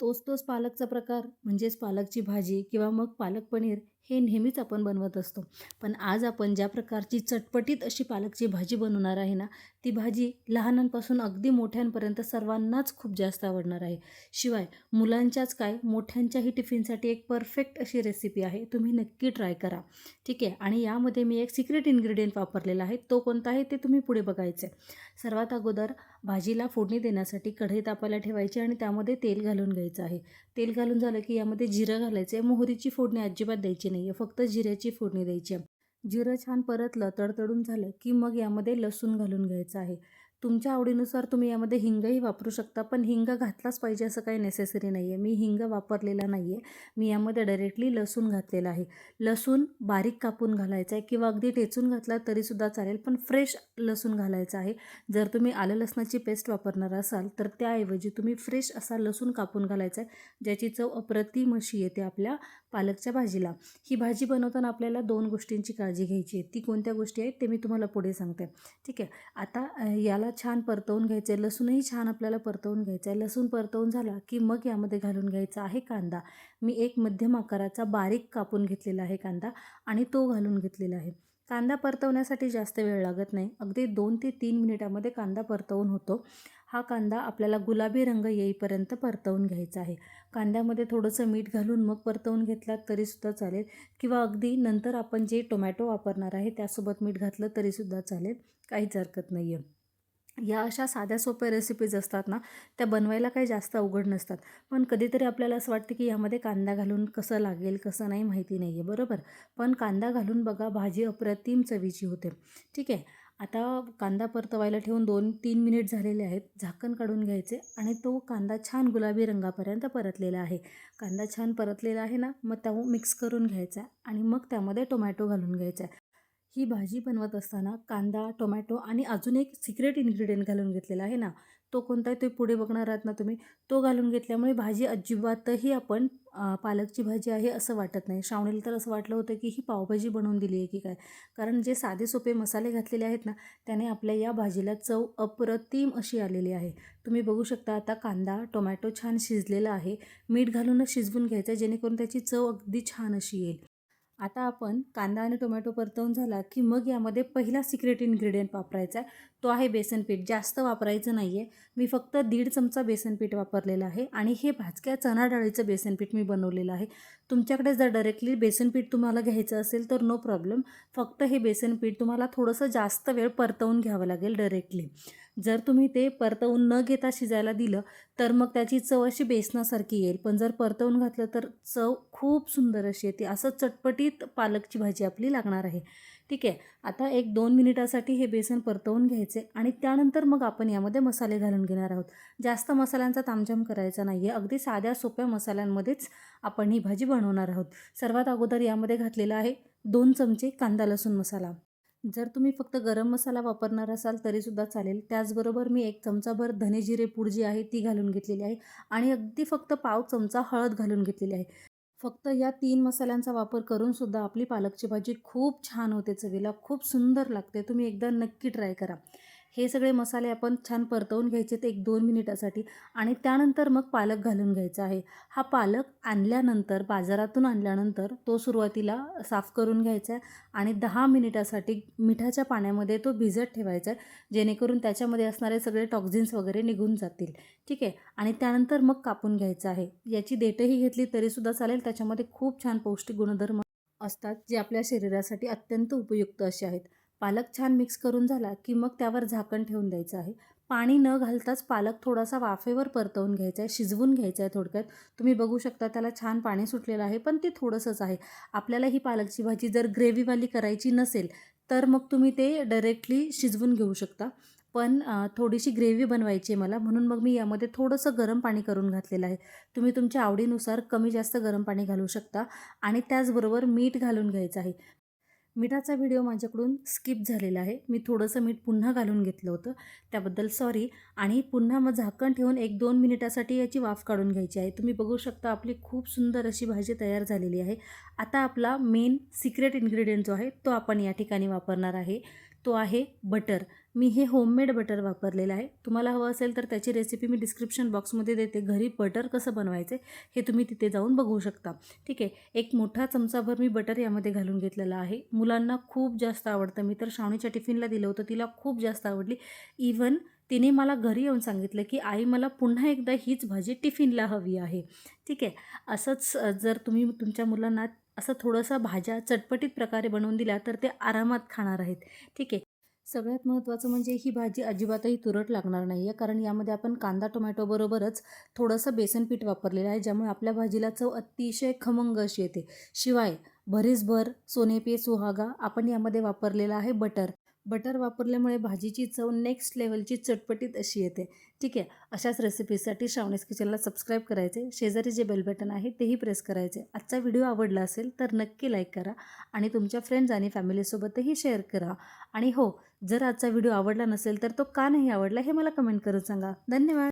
तोच तोच पालकचा प्रकार म्हणजेच पालकची भाजी किंवा मग पालक पनीर हे नेहमीच आपण बनवत असतो. पण आज आपण ज्या प्रकारची चटपटीत अशी पालकची भाजी बनवणार आहे ना ती भाजी लहानांपासून अगदी मोठ्यांपर्यंत सर्वांनाच खूप जास्त आवडणार आहे. शिवाय मुलांच्याच काय मोठ्यांच्याही टिफिनसाठी एक परफेक्ट अशी रेसिपी आहे तुम्ही नक्की ट्राय करा. ठीक आहे आणि यामध्ये मी एक सिक्रेट इन्ग्रेडियंट वापरलेला आहे तो कोणता आहे ते तुम्ही पुढे बघायचं आहे सर्वात अगोदर भाजीला फोडणी देण्यासाठी कढई तापायला ठेवायची आणि त्यामध्ये तेल घालून घ्यायचं आहे. तेल घालून झालं की यामध्ये जिरं घालायचं आहे मोहरीची फोडणी अजिबात द्यायची नाही आहे फक्त जिऱ्याची फोडणी द्यायची आहे. जिरं छान परतलं तडतडून झालं की मग यामध्ये लसूण घालून घ्यायचं आहे. तुमच्या आवडीनुसार तुम्ही यामध्ये हिंगही वापरू शकता पण हिंग घातलाच पाहिजे असं काही नेसेसरी नाही आहे. मी हिंग वापरलेला नाही आहे. मी यामध्ये डायरेक्टली लसूण घातलेला आहे. लसूण बारीक कापून घालायचा आहे किंवा अगदी टेचून घातला तरीसुद्धा चालेल पण फ्रेश लसूण घालायचा आहे. जर तुम्ही आलं लसणाची पेस्ट वापरणार असाल तर त्याऐवजी तुम्ही फ्रेश असा लसूण कापून घालायचा आहे ज्याची चव अप्रतिम अशी येते आपल्या पालकच्या भाजीला. ही भाजी बनवताना आपल्याला दोन गोष्टींची काळजी घ्यायची आहे. ती कोणत्या गोष्टी आहेत ते मी तुम्हाला पुढे सांगते. ठीक आहे. आता याला छान परतवून घ्यायचं आहे लसूणही छान आपल्याला परतवून घ्यायचं आहे लसूण परतवून झाला की मग यामध्ये घालून घ्यायचा आहे कांदा. मी एक मध्यम आकाराचा बारीक कापून घेतलेला आहे कांदा आणि तो घालून घेतलेला आहे. कांदा परतवण्यासाठी जास्त वेळ लागत नाही. अगदी दोन ते तीन मिनिटामध्ये कांदा परतवून होतो. हा कांदा आपल्याला गुलाबी रंग येईपर्यंत परतवून घ्यायचा आहे. कांद्यामध्ये थोडंसं मीठ घालून मग परतवून घेतलात तरीसुद्धा चालेल. किंवा अगदी नंतर आपण जे टोमॅटो वापरणार आहे त्यासोबत मीठ घातलं तरीसुद्धा चालेल. काहीच हरकत नाही आहे या अशा साध्या सोप्या रेसिपीज असतात ना त्या बनवायला काही जास्त अवघड नसतात. पण कधीतरी आपल्याला असं वाटतं की यामध्ये कांदा घालून कसं लागेल कसं नाही माहिती नाही आहे बरोबर? पण कांदा घालून बघा भाजी अप्रतिम चवीची होते. ठीक आहे? आता कांदा परतवायला ठेवून दोन तीन मिनिट झालेले आहेत. झाकण काढून घ्यायचे आणि तो कांदा छान गुलाबी रंगापर्यंत परतलेला आहे. कांदा छान परतलेला आहे ना मग त्या मिक्स करून घ्यायचा आणि मग त्यामध्ये टोमॅटो घालून घ्यायचा. ही भाजी बनवत असताना कांदा टोमॅटो आणि अजून एक सिक्रेट इन्ग्रेडियंट घालून घेतलेला आहे ना तो कोणता आहे तो पुढे बघणार आहात ना तुम्ही तो घालून घेतल्यामुळे भाजी अजिबातही आपण पालकची भाजी आहे असं वाटत नाही. श्रावणीला तर असं वाटलं होतं की ही पावभाजी बनवून दिली आहे की काय? कारण जे साधे सोपे मसाले घातलेले आहेत ना त्याने आपल्या या भाजीला चव अप्रतिम अशी आलेली आहे. तुम्ही बघू शकता आता कांदा टोमॅटो छान शिजलेला आहे. मीठ घालूनच शिजवून घ्यायचं जेणेकरून त्याची चव अगदी छान अशी येईल. आता आपण कांदा आणि टोमॅटो परतवून झाला की मग यामध्ये पहिला सिक्रेट इन्ग्रेडियंट वापरायचा आहे. तो आहे बेसन पीठ. जास्त वापरायचं नाही आहे मी फक्त दीड चमचा बेसन पीठ वापरलेलं आहे आणि हे भाजक्या चणा डाळीचं बेसन पीठ मी बनवलेलं आहे. तुमच्याकडे जर डायरेक्टली बेसन पीठ तुम्हाला घ्यायचं असेल तर नो प्रॉब्लेम फक्त हे बेसन पीठ तुम्हाला थोडंसं जास्त वेळ परतवून घ्यावं लागेल डायरेक्टली जर तुम्ही ते परतवून न घेता शिजायला दिलं तर मग त्याची चव अशी बेसनासारखी येईल. पण जर परतवून घातलं तर चव खूप सुंदर अशी येते. असं चटपटीत पालकची भाजी आपली लागणार आहे. ठीक आहे? आता एक दोन मिनिटासाठी हे बेसन परतवून घ्यायचे आणि त्यानंतर मग आपण यामध्ये मसाले घालून घेणार आहोत. जास्त मसाल्यांचा तामझाम करायचा नाही आहे अगदी साध्या सोप्या मसाल्यांमध्येच आपण ही भाजी बनवणार आहोत. सर्वात अगोदर यामध्ये घातलेला आहे दोन चमचे कांदा लसूण मसाला. जर तुम्ही फक्त गरम मसाला वापरणार असाल तरीसुद्धा चालेल. त्याचबरोबर मी एक चमचाभर धने जिरे पूड जी आहे ती घालून घेतलेली आहे. आणि अगदी फक्त पाव चमचा हळद घालून घेतलेली आहे. फक्त या तीन मसाल्यांचा वापर करूनसुद्धा आपली पालकची भाजी खूप छान होते चवीला. खूप सुंदर लागते. तुम्ही एकदा नक्की ट्राय करा. हे सगळे मसाले आपण छान परतवून घ्यायचे ते एक दोन मिनिटासाठी आणि त्यानंतर मग पालक घालून घ्यायचा आहे. हा पालक आणल्यानंतर बाजारातून आणल्यानंतर तो सुरुवातीला साफ करून घ्यायचा आहे आणि दहा मिनिटासाठी मिठाच्या पाण्यामध्ये तो भिजत ठेवायचा आहे जेणेकरून त्याच्यामध्ये असणारे सगळे टॉक्झिन्स वगैरे निघून जातील. ठीक आहे? आणि त्यानंतर मग कापून घ्यायचं आहे. याची डेटही घेतली तरीसुद्धा चालेल. त्याच्यामध्ये खूप छान पौष्टिक गुणधर्म असतात जे आपल्या शरीरासाठी अत्यंत उपयुक्त असे आहेत. पालक छान मिक्स करून झाला की मग त्यावर झाकण ठेवून द्यायचं आहे. पाणी न घालताच पालक थोडासा वाफेवर परतवून घ्यायचा आहे शिजवून घ्यायचा आहे थोडक्यात. तुम्ही बघू शकता त्याला छान पाणी सुटलेलं आहे पण ते थोडंसंच आहे. आपल्याला ही पालकची भाजी जर ग्रेव्हीवाली करायची नसेल तर मग तुम्ही ते डायरेक्टली शिजवून घेऊ शकता. पण थोडीशी ग्रेव्ही बनवायची आहे मला म्हणून मग मी यामध्ये थोडंसं गरम पाणी करून घातलेलं आहे. तुम्ही तुमच्या आवडीनुसार कमी जास्त गरम पाणी घालू शकता आणि त्याचबरोबर मीठ घालून घ्यायचं आहे. मिठाचा व्हिडिओ माझ्याकडून स्किप झालेला आहे. मी थोडंसं मीठ पुन्हा घालून घेतलं होतं. त्याबद्दल सॉरी. आणि पुन्हा मग झाकण ठेवून एक दोन मिनिटासाठी याची वाफ काढून घ्यायची आहे. तुम्ही बघू शकता आपली खूप सुंदर अशी भाजी तयार झालेली आहे. आता आपला मेन सिक्रेट इन्ग्रेडियंट जो आहे तो आपण या ठिकाणी वापरणार आहे. तो आहे बटर मी हे होममेड बटर वापरलेलं आहे. तुम्हाला हवं असेल तर त्याची रेसिपी मी डिस्क्रिप्शन बॉक्समध्ये देते. घरी बटर कसं बनवायचं हे तुम्ही तिथे जाऊन बघू शकता. ठीक आहे? एक मोठा चमचाभर मी बटर यामध्ये घालून घेतलेला आहे. मुलांना खूप जास्त आवडतं. मी तर श्रावणीच्या टिफिनला दिलं होतं. तिला खूप जास्त आवडली. इवन तिने मला घरी येऊन सांगितलं की आई मला पुन्हा एकदा हीच भाजी टिफिनला हवी आहे. ठीक आहे? असंच जर तुम्ही तुमच्या मुलांना असं थोडंसं भाज्या चटपटीत प्रकारे बनवून दिल्या तर ते आरामात खाणार आहेत. ठीक आहे. सगळ्यात महत्त्वाचं म्हणजे ही भाजी अजिबातही तुरट लागणार नाही आहे कारण यामध्ये आपण कांदा टोमॅटोबरोबरच थोडंसं बेसन पीठ वापरलेलं आहे ज्यामुळे आपल्या भाजीला चव अतिशय खमंग अशी येते. शिवाय भरीसभर सोनेपे सुहागा आपण यामध्ये वापरलेला आहे बटर. बटर वापरल्यामुळे भाजीची चव नेक्स्ट लेवलची चटपटीत अशी येते. ठीक आहे? अशाच रेसिपीसाठी श्रावणीस किचनला सबस्क्राईब करायचे. शेजारी जे बेल बटन आहे तेही प्रेस करायचे. आजचा व्हिडिओ आवडला असेल तर नक्की लाईक करा आणि तुमच्या फ्रेंड्स आणि फॅमिलीसोबतही शेअर करा. आणि हो जर आजचा व्हिडिओ आवडला नसेल तर तो का नाही आवडला हे मला कमेंट करून सांगा. धन्यवाद!